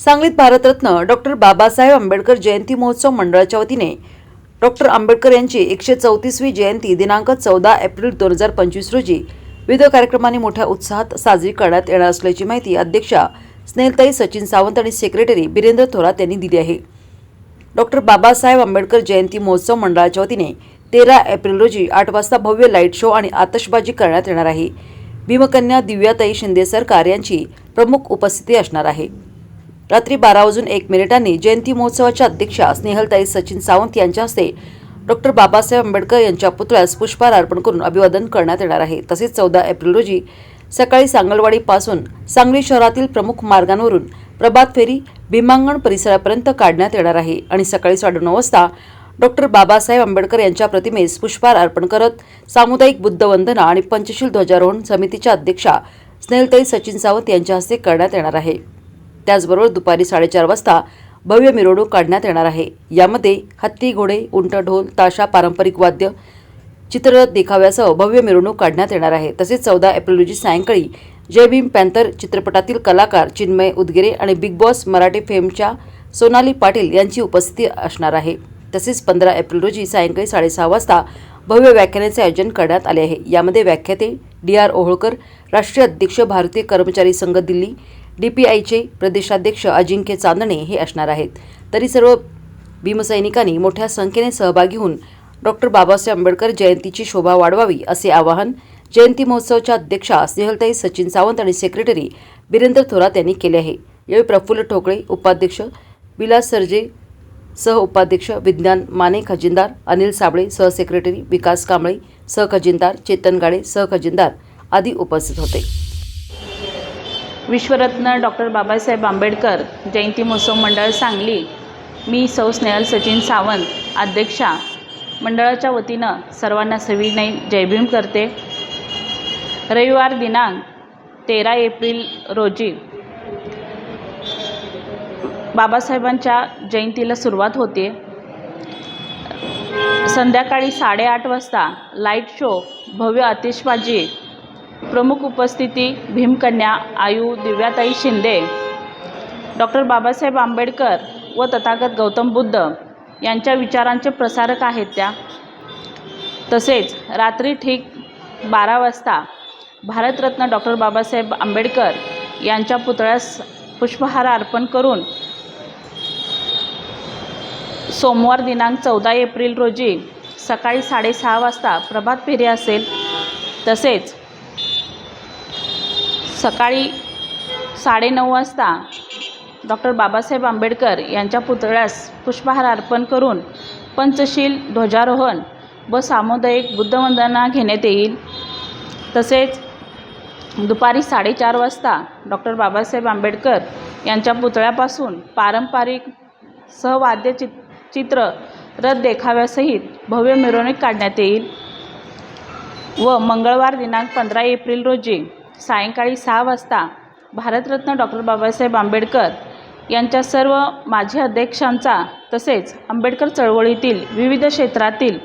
सांगलीत भारतरत्न डॉक्टर बाबासाहेब आंबेडकर जयंती महोत्सव मंडळाच्या वतीने डॉक्टर आंबेडकर यांची एकशे चौतीसवी जयंती दिनांक चौदा एप्रिल दोन हजार पंचवीस रोजी विविध कार्यक्रमांनी मोठ्या उत्साहात साजरी करण्यात येणार असल्याची माहिती अध्यक्षा स्नेहताई सचिन सावंत आणि सेक्रेटरी बिरेंद्र थोरात यांनी दिली आहे. डॉक्टर बाबासाहेब आंबेडकर जयंती महोत्सव मंडळाच्या वतीने तेरा एप्रिल रोजी आठ वाजता भव्य लाइट शो आणि आतषबाजी करण्यात येणार आहे. भीमकन्या दिव्याताई शिंदे सरकार यांची प्रमुख उपस्थिती असणार आहे. रात्री बारा वाजून एक मिनिटांनी जयंती महोत्सवाच्या अध्यक्षा स्नेहलताई सचिन सावंत यांच्या हस्ते डॉक्टर बाबासाहेब आंबेडकर यांच्या पुतळ्यास पुष्पहार अर्पण करून अभिवादन करण्यात येणार आहे. तसेच चौदा एप्रिल रोजी सकाळी सांगलवाडीपासून सांगली शहरातील प्रमुख मार्गांवरून प्रभात फेरी भीमांगण परिसरापर्यंत काढण्यात येणार आहे आणि सकाळी साडेनऊ वाजता डॉक्टर बाबासाहेब आंबेडकर यांच्या प्रतिमेस पुष्पहार अर्पण करत सामुदायिक बुद्धवंदना आणि पंचशील ध्वजारोहण समितीच्या अध्यक्षा स्नेहलताई सचिन सावंत यांच्या हस्ते करण्यात येणार आहे. त्याचबरोबर दुपारी साडेचार वाजता भव्य मिरवणूक काढण्यात येणार आहे. यामध्ये हत्ती घोडे उंट ढोल ताशा पारंपरिक वाद्य चित्ररथ देखाव्यासह भव्य मिरवणूक काढण्यात येणार आहे. तसेच चौदा एप्रिल रोजी सायंकाळी जय भीम पॅन्थर चित्रपटातील कलाकार चिन्मय उदगिरे आणि बिग बॉस मराठी फेमच्या सोनाली पाटील यांची उपस्थिती असणार आहे. तसेच पंधरा एप्रिल रोजी सायंकाळी साडेसहा वाजता भव्य व्याख्यानाचे आयोजन करण्यात आले आहे. यामध्ये व्याख्याते डी आर ओहोळकर राष्ट्रीय अध्यक्ष भारतीय कर्मचारी संघ दिल्ली डीपीआयचे प्रदेशाध्यक्ष अजिंक्य चांदणे हे असणार आहेत. तरी सर्व भीमसैनिकांनी मोठ्या संख्येने सहभागी होऊन डॉक्टर बाबासाहेब आंबेडकर जयंतीची शोभा वाढवावी असे आवाहन जयंती महोत्सवच्या अध्यक्षा स्नेहलताई सचिन सावंत आणि सेक्रेटरी बिरेंद्र थोरात यांनी केले आहे. यावेळी प्रफुल्ल ठोकळे उपाध्यक्ष विलास सरजे सह उपाध्यक्ष विज्ञान माने खजिनदार अनिल साबळे सहसेक्रेटरी विकास कांबळे सहखजिनदार चेतन गाडे सहखजिनदार आदी उपस्थित होते. विश्वरत्न डॉक्टर बाबासाहेब आंबेडकर जयंती महोत्सव मंडळ सांगली. मी सौ स्नेहल सचिन सावंत अध्यक्षा. मंडळाच्या वतीनं सर्वांना सविनय जयभीम करते. रविवार दिनांक तेरा एप्रिल रोजी बाबासाहेबांच्या जयंतीला सुरुवात होते. संध्याकाळी साडेआठ वाजता लाइट शो भव्य आतिषबाजी प्रमुख उपस्थिती भीमकन्या आयू दिव्याताई शिंदे डॉक्टर बाबासाहेब आंबेडकर व तथागत गौतम बुद्ध यांच्या विचारांचे प्रसारक आहेत त्या. तसेच रात्री ठीक बारा वाजता भारतरत्न डॉक्टर बाबासाहेब आंबेडकर यांच्या पुतळ्यास पुष्पहार अर्पण करून सोमवार दिनांक चौदा एप्रिल रोजी सकाळी साडेसहा वाजता प्रभात फेरी असेल. तसेच सकाळी साडेनऊ वाजता डॉक्टर बाबासाहेब आंबेडकर यांच्या पुतळ्यास पुष्पहार अर्पण करून पंचशील ध्वजारोहण व सामुदायिक बुद्धवंदना घेण्यात येईल. तसेच दुपारी साडेचार वाजता डॉक्टर बाबासाहेब आंबेडकर यांच्या पुतळ्यापासून पारंपरिक सहवाद्य चित चित्र रथ देखाव्यासहित भव्य मिरवणूक काढण्यात येईल व मंगळवार दिनांक पंधरा एप्रिल रोजी सायंकाळी सहा वाजता भारतरत्न डॉक्टर बाबासाहेब आंबेडकर यांच्या सर्व माजी अध्यक्षांचा तसेच आंबेडकर चळवळीतील विविध क्षेत्रातील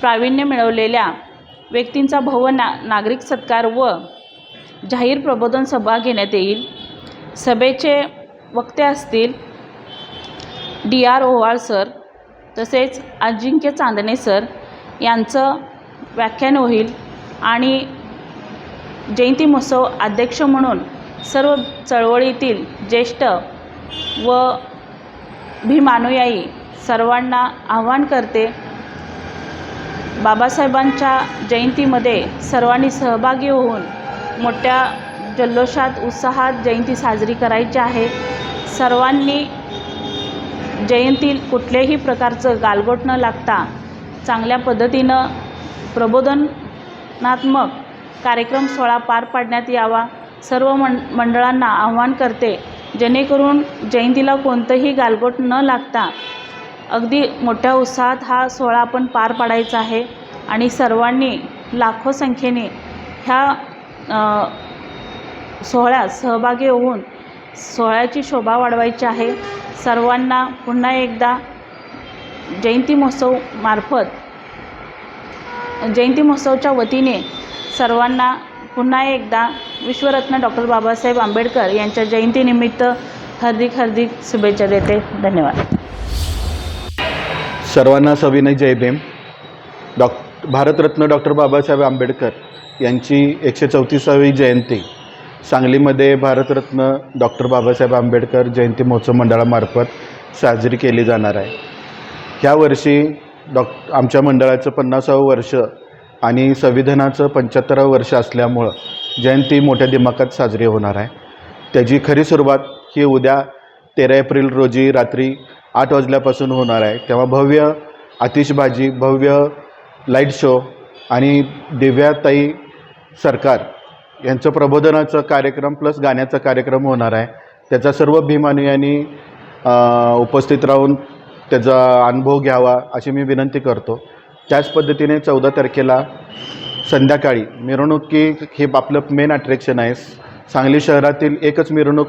प्रावीण्य मिळवलेल्या व्यक्तींचा भव्य ना नागरिक सत्कार व जाहीर प्रबोधन सभा घेण्यात येईल. सभेचे वक्ते असतील डी आर ओवाळ सर तसेच अजिंक्य चांदणे सर यांचं व्याख्यान होईल आणि जयंती महोत्सव अध्यक्ष म्हणून सर्व चळवळीतील ज्येष्ठ व भीमानुयायी सर्वांना आव्हान करते. बाबासाहेबांच्या जयंतीमध्ये सर्वांनी सहभागी होऊन मोठ्या जल्लोषात उत्साहात जयंती साजरी करायची आहे. सर्वांनी जयंती कुठल्याही प्रकारचं गालबोट न लागता चांगल्या पद्धतीनं प्रबोधनात्मक कार्यक्रम सोहळा पार पाडण्यात यावा. सर्व मं मंडळांना आव्हान करते. जेणेकरून जयंतीला कोणतंही गालबोट न लागता अगदी मोठ्या उत्साहात हा सोहळा आपण पार पाडायचा आहे. आणि सर्वांनी लाखो संख्येने ह्या सोहळ्यात सहभागी होऊन सोहळ्याची शोभा वाढवायची आहे. सर्वांना पुन्हा एकदा जयंती महोत्सव मार्फत जयंती महोत्सवच्या वतीने सर्वांना पुन्हा एकदा विश्वरत्न डॉक्टर बाबासाहेब आंबेडकर यांच्या जयंतीनिमित्त हार्दिक हार्दिक शुभेच्छा देते. धन्यवाद. सर्वांना सविनय जय भीम. डॉक भारतरत्न डॉक्टर बाबासाहेब आंबेडकर यांची एकशे चौतीसावी जयंती. सांगलीमध्ये भारतरत्न डॉक्टर बाबासाहेब आंबेडकर जयंती महोत्सव मंडळामार्फत साजरी केली जाणार आहे. ह्या वर्षी आमच्या मंडळाचं पन्नासावं वर्ष आणि संविधानाचं पंच्याहत्तरावं वर्ष असल्यामुळं जयंती मोठ्या दिमाखात साजरी होणार आहे. त्याची खरी सुरुवात ही उद्या तेरा एप्रिल रोजी रात्री आठ वाजल्यापासून होणार आहे. तेव्हा भव्य आतिषबाजी भव्य लाइट शो आणि दिव्याताई सरकार यांचं प्रबोधनाचं कार्यक्रम प्लस गाण्याचा कार्यक्रम होणार आहे. त्याचा सर्व भीमानुयांनी उपस्थित राहून त्याचा अनुभव घ्यावा अशी मी विनंती करतो. त्याच पद्धतीने चौदा तारखेला संध्याकाळी मिरवणुकी हे आपलं मेन अट्रॅक्शन आहे. सांगली शहरातील एकच मिरवणूक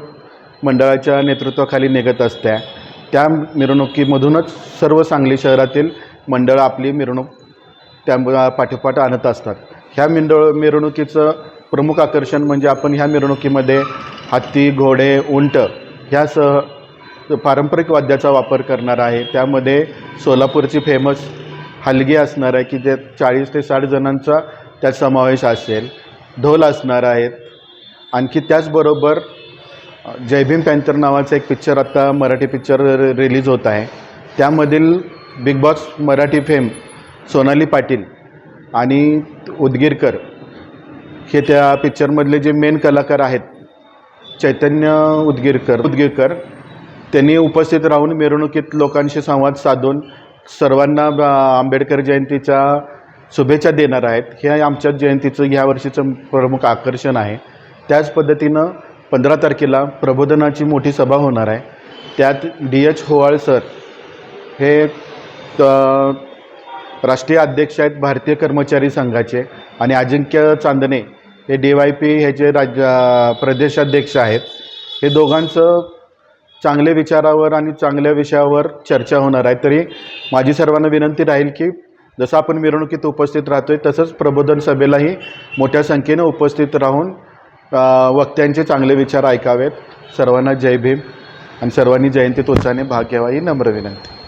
मंडळाच्या नेतृत्वाखाली निघत असत्या त्या मिरवणुकीमधूनच सर्व सांगली शहरातील मंडळं आपली मिरवणूक त्या पाठोपाठ आणत असतात. ह्या मिंडळ मिरवणुकीचं प्रमुख आकर्षण म्हणजे आपण ह्या मिरवणुकीमध्ये हत्ती घोडे उंट ह्यासह पारंपरिक वाद्याचा वापर करणार आहे. त्यामध्ये सोलापूरची फेमस हलगी असणार आहे की जे चाळीस ते साठ जणांचा त्यात समावेश असेल ढोल असणार आहेत. आणखी त्याचबरोबर जयभीम पॅन्थर नावाचा एक पिक्चर आत्ता मराठी पिक्चर रिलीज होत आहे. त्यामधील Bigg Boss Marathi fame Sonali Patil आणि उदगीरकर हे त्या पिक्चरमधले जे मेन कलाकार आहेत चैतन्य उदगीरकर उदगीरकर त्यांनी उपस्थित राहून मिरवणुकीत लोकांशी संवाद साधून सर्वांना आंबेडकर जयंतीच्या शुभेच्छा देणार आहेत. हे आमच्या जयंतीचं ह्या वर्षीचं प्रमुख आकर्षण आहे. त्याच पद्धतीनं पंधरा तारखेला प्रबोधनाची मोठी सभा होणार आहे. त्यात डी एच होवाळ सर हे राष्ट्रीय अध्यक्ष आहेत भारतीय कर्मचारी संघाचे आणि अजिंक्य चांदणे हे डी वाय पी ह्याचे राज्य प्रदेशाध्यक्ष आहेत. हे दोघांचं चांगल्या विचारावर आणि चांगल्या विषयावर चर्चा होणार आहे. तरी माझी सर्वांना विनंती राहील की जसं आपण मिरवणुकीत उपस्थित राहतो आहे तसंच प्रबोधन सभेलाही मोठ्या संख्येनं उपस्थित राहून वक्त्यांचे चांगले विचार ऐकावेत. सर्वांना जय भीम आणि सर्वांनी जयंतीत उत्साहाने भाग घ्यावा ही नम्र विनंती.